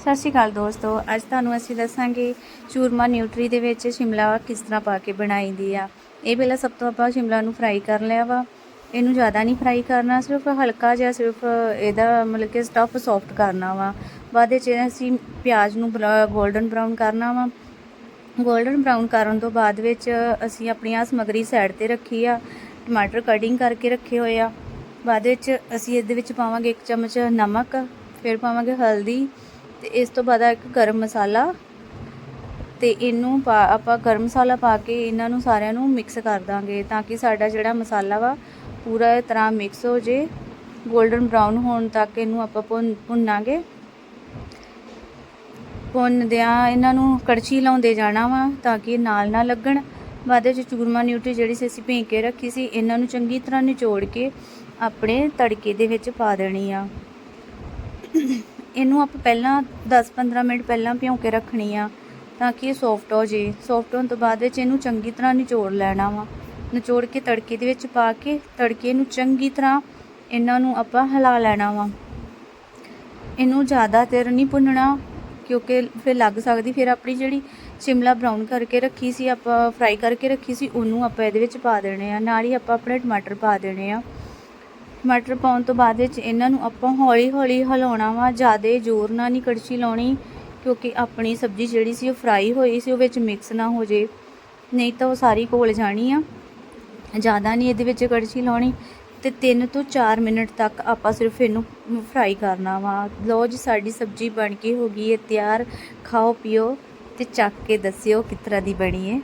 ਸਤਿ ਸ਼੍ਰੀ ਅਕਾਲ ਦੋਸਤੋ, ਅੱਜ ਤੁਹਾਨੂੰ ਅਸੀਂ ਦੱਸਾਂਗੇ ਚੂਰਮਾ ਨਿਊਟਰੀ ਦੇ ਵਿੱਚ ਸ਼ਿਮਲਾ ਕਿਸ ਤਰ੍ਹਾਂ ਪਾ ਕੇ ਬਣਾਈਦੀ ਆ। ਇਹ ਪਹਿਲਾਂ ਸਭ ਤੋਂ ਆਪਾਂ ਸ਼ਿਮਲਾ ਨੂੰ ਫਰਾਈ ਕਰ ਲਿਆ ਵਾ। ਇਹਨੂੰ ਜ਼ਿਆਦਾ ਨਹੀਂ ਫਰਾਈ ਕਰਨਾ, ਸਿਰਫ ਹਲਕਾ ਜਿਹਾ ਸਿਰਫ ਇਹਦਾ ਮਤਲਬ ਕਿ ਸਟਫ ਸੌਫਟ ਕਰਨਾ ਵਾ। ਬਾਅਦ ਵਿੱਚ ਅਸੀਂ ਪਿਆਜ਼ ਨੂੰ 골ਡਨ ਬਰਾਊਨ ਕਰਨਾ ਵਾ। 골ਡਨ ਬਰਾਊਨ ਕਰਨ ਤੋਂ ਬਾਅਦ ਵਿੱਚ ਅਸੀਂ ਆਪਣੀ ਆਹ ਸਮੱਗਰੀ ਸਾਈਡ ਤੇ ਰੱਖੀ ਆ। ਟਮਾਟਰ ਕਟਿੰਗ ਕਰਕੇ ਰੱਖੇ ਹੋਏ ਆ। ਬਾਅਦ ਵਿੱਚ ਅਸੀਂ ਇਹਦੇ ਵਿੱਚ ਪਾਵਾਂਗੇ ਇੱਕ ਚਮਚ ਨਮਕ, ਫਿਰ ਪਾਵਾਂਗੇ ਹਲਦੀ ਤੇ ਇਸ ਤੋਂ ਬਾਅਦ ਇੱਕ ਗਰਮ ਮਸਾਲਾ ਤੇ ਇਹਨੂੰ ਪਾ, ਆਪਾਂ ਗਰਮ ਮਸਾਲਾ ਪਾ ਕੇ ਇਹਨਾਂ ਨੂੰ ਸਾਰਿਆਂ ਨੂੰ ਮਿਕਸ ਕਰ ਦਾਂਗੇ ਤਾਂ ਕਿ ਸਾਡਾ ਜਿਹੜਾ ਮਸਾਲਾ ਵਾ ਪੂਰਾ ਤਰ੍ਹਾਂ ਮਿਕਸ ਹੋ ਜੇ। 골ਡਨ ਬਰਾਊਨ ਹੋਣ ਤੱਕ ਇਹਨੂੰ ਆਪਾਂ ਭੁੰਨ, ਭੁੰਨਾਂਗੇ। ਭੁੰਨਦਿਆਂ ਇਹਨਾਂ ਨੂੰ ਕੜਛੀ ਲਾਉਂਦੇ ਜਾਣਾ ਵਾ ਤਾਂ ਕਿ ਇਹ ਨਾਲ ਨਾ ਲੱਗਣ। ਬਾਅਦ ਵਿੱਚ ਚੂਰਮਾ ਨਿਊਟਰੀ ਜਿਹੜੀ ਸੀ, ਅਸੀਂ ਭੇਂ ਕੇ ਰੱਖੀ ਸੀ, ਇਹਨਾਂ ਨੂੰ ਚੰਗੀ ਤਰ੍ਹਾਂ ਨਿਚੋੜ ਕੇ ਆਪਣੇ ਤੜਕੇ ਦੇ ਵਿੱਚ ਪਾ ਦੇਣੀ ਆ। ਇਹਨੂੰ ਆਪਾਂ ਪਹਿਲਾਂ 10-15 ਮਿੰਟ ਪਹਿਲਾਂ ਭਿਉਂ ਕੇ ਰੱਖਣੀ ਆ ਤਾਂ ਕਿ ਇਹ ਸੌਫਟ ਹੋ ਜੇ। ਸੌਫਟ ਹੋਣ ਤੋਂ ਬਾਅਦ ਵਿੱਚ ਇਹਨੂੰ ਚੰਗੀ ਤਰ੍ਹਾਂ ਨਿਚੋੜ ਲੈਣਾ ਵਾ। ਨਿਚੋੜ ਕੇ ਤੜਕੇ ਦੇ ਵਿੱਚ ਪਾ ਕੇ ਤੜਕੇ ਨੂੰ ਚੰਗੀ ਤਰ੍ਹਾਂ ਇਹਨਾਂ ਨੂੰ ਆਪਾਂ ਹਿਲਾ ਲੈਣਾ ਵਾ। ਇਹਨੂੰ ਜ਼ਿਆਦਾ ਦੇਰ ਨਹੀਂ ਭੁੰਨਣਾ, ਕਿਉਂਕਿ ਫਿਰ ਲੱਗ ਸਕਦੀ, ਫਿਰ ਆਪਣੀ ਜਿਹੜੀ ਸ਼ਿਮਲਾ ਬਰਾਊਨ ਕਰਕੇ ਰੱਖੀ ਸੀ, ਆਪਾਂ ਫਰਾਈ ਕਰਕੇ ਰੱਖੀ ਸੀ, ਉਹਨੂੰ ਆਪਾਂ ਇਹਦੇ ਵਿੱਚ ਪਾ ਦੇਣੇ ਆ। ਨਾਲ ਹੀ ਆਪਾਂ ਆਪਣੇ ਟਮਾਟਰ ਪਾ ਦੇਣੇ ਆ। ਮਟਰ ਪਾਉਣ ਤੋਂ ਬਾਅਦ ਵਿੱਚ ਇਹਨਾਂ ਨੂੰ ਆਪਾਂ ਹੌਲੀ ਹੌਲੀ ਹਿਲਾਉਣਾ ਵਾ, ਜ਼ਿਆਦਾ ਜ਼ੋਰ ਨਾਲ ਨਹੀਂ ਕੜਛੀ ਲਾਉਣੀ, ਕਿਉਂਕਿ ਆਪਣੀ ਸਬਜ਼ੀ ਜਿਹੜੀ ਸੀ ਉਹ ਫਰਾਈ ਹੋਈ ਸੀ, ਉਹ ਵਿੱਚ ਮਿਕਸ ਨਾ ਹੋ ਜੇ। ਨਹੀਂ ਤਾਂ ਉਹ ਸਾਰੀ ਘੋਲ ਜਾਣੀ ਆ। ਜ਼ਿਆਦਾ ਨਹੀਂ ਇਹਦੇ ਵਿੱਚ ਕੜਛੀ ਲਾਉਣੀ। ਤੇ 3 ਤੋਂ 4 ਮਿੰਟ ਤੱਕ ਆਪਾਂ ਸਿਰਫ ਇਹਨੂੰ ਫਰਾਈ ਕਰਨਾ ਵਾ। ਲੋ ਜੀ, ਸਾਡੀ ਸਬਜ਼ੀ ਬਣ ਕੇ ਹੋ ਗਈ ਹੈ ਤਿਆਰ। ਖਾਓ, ਪੀਓ ਤੇ ਚੱਕ ਕੇ ਦੱਸਿਓ ਕਿਸ ਤਰ੍ਹਾਂ ਦੀ ਬਣੀ ਹੈ